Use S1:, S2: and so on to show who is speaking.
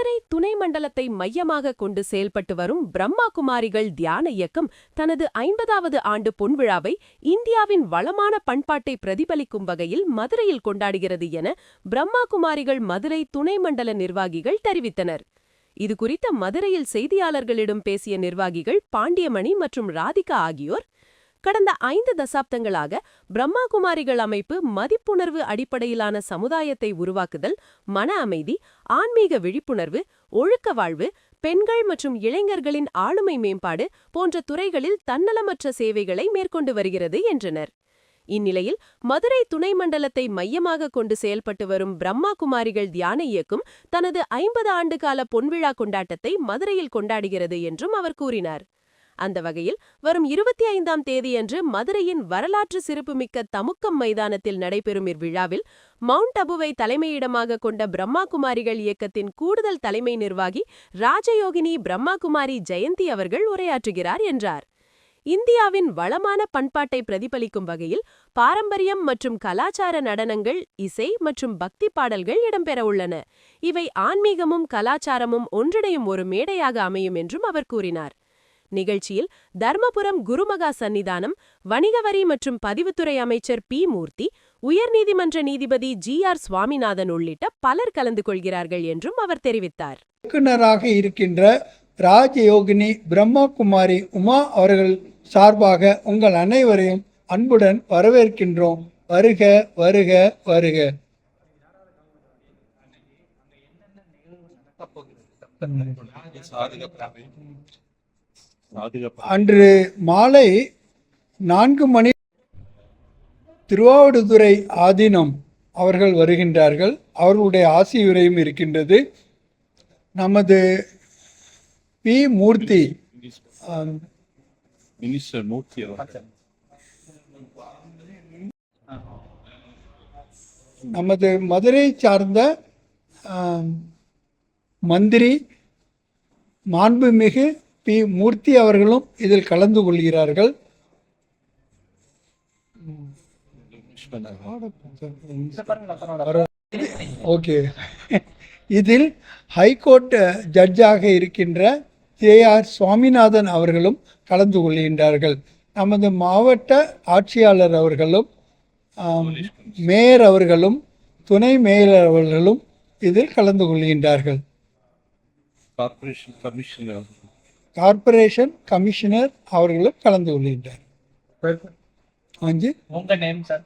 S1: மதுரை துணை மண்டலத்தை மையமாக கொண்டு செயல்பட்டு வரும் பிரம்மா குமாரிகள் தியான இயக்கம் தனது ஐம்பதாவது ஆண்டு பொன்விழாவை இந்தியாவின் வளமான பண்பாட்டை பிரதிபலிக்கும் வகையில் மதுரையில் கொண்டாடுகிறது என பிரம்மா குமாரிகள் மதுரை துணை மண்டல நிர்வாகிகள் தெரிவித்தனர். இதுகுறித்த மதுரையில் செய்தியாளர்களிடம் பேசிய நிர்வாகிகள் பாண்டியமணி மற்றும் ராதிகா ஆகியோர் கடந்த ஐந்து தசாப்தங்களாக பிரம்மா குமாரிகள் அமைப்பு மதிப்புணர்வு அடிப்படையிலான சமுதாயத்தை உருவாக்குதல் மன அமைதி ஆன்மீக விழிப்புணர்வு ஒழுக்க வாழ்வு பெண்கள் மற்றும் இளைஞர்களின் ஆளுமை மேம்பாடு போன்ற துறைகளில் தன்னலமற்ற சேவைகளை மேற்கொண்டு வருகிறது என்றனர். இந்நிலையில் மதுரை துணை மண்டலத்தை மையமாக கொண்டு செயல்பட்டு வரும் பிரம்மா குமாரிகள் தியான இயக்கம் தனது ஐம்பது ஆண்டுகால பொன்விழா கொண்டாட்டத்தை மதுரையில் கொண்டாடுகிறது என்றும் அவர் கூறினார். அந்த வகையில் வரும் இருபத்தி ஐந்தாம் தேதியன்று மதுரையின் வரலாற்று சிறப்புமிக்க தமுக்கம் மைதானத்தில் நடைபெறும் இவ்விழாவில் மவுண்ட் அபுவை தலைமையிடமாக கொண்ட பிரம்மா குமாரிகள் இயக்கத்தின் கூடுதல் தலைமை நிர்வாகி ராஜயோகினி பிரம்மா குமாரி ஜெயந்தி அவர்கள் உரையாற்றுகிறார் என்றார். இந்தியாவின் வளமான பண்பாட்டை பிரதிபலிக்கும் வகையில் பாரம்பரியம் மற்றும் கலாச்சார நடனங்கள் இசை மற்றும் பக்தி பாடல்கள் இடம்பெறவுள்ளன இவை ஆன்மீகமும் கலாச்சாரமும் ஒன்றிணையும் ஒரு மேடையாக அமையும் என்றும் அவர் கூறினார். நிகழ்ச்சியில் தர்மபுரம் குருமகா சன்னிதானம் வணிக வரி மற்றும் பதிவுத்துறை அமைச்சர் பி. மூர்த்தி உயர்நீதிமன்ற நீதிபதி ஜி. ஆர். சுவாமிநாதன் உள்ளிட்ட பலர் கலந்து கொள்கிறார்கள் என்றும் அவர் தெரிவித்தார்.
S2: இயக்குனராக இருக்கின்ற ராஜயோகினி பிரம்மகுமாரி உமா அவர்கள் சார்பாக உங்கள் அனைவரையும் அன்புடன் வரவேற்கின்றோம். வருக வருக வருக. அன்று மாலை நான்கு மணி திருவாவடுதுறை ஆதீனம் அவர்கள் வருகின்றார்கள். அவர்களுடைய ஆசியுரையும் இருக்கின்றது. நமது பி. மூர்த்தி
S3: மினிஸ்டர் மூர்த்தி
S2: நமது மதுரை சார்ந்த மந்திரி மாண்புமிகு பி மூர்த்தி அவர்களும் இதில் கலந்து கொள்கிறார்கள். ஓகே. இதில் ஹைகோர்ட் ஜட்ஜாக இருக்கின்ற ஜே ஆர் சுவாமிநாதன் அவர்களும் கலந்து கொள்கின்றார்கள். நமது மாவட்ட ஆட்சியாளர் அவர்களும் மேயர் அவர்களும் துணை மேயர் அவர்களும் இதில் கலந்து கொள்கின்றார்கள்.
S3: கார்பரேஷன் கமிஷனர்
S2: கார்ப்பரேஷன் கமிஷனர் அவர்களும் கலந்து கொள்கின்றார். அஞ்சு
S4: உங்க நேம் சார்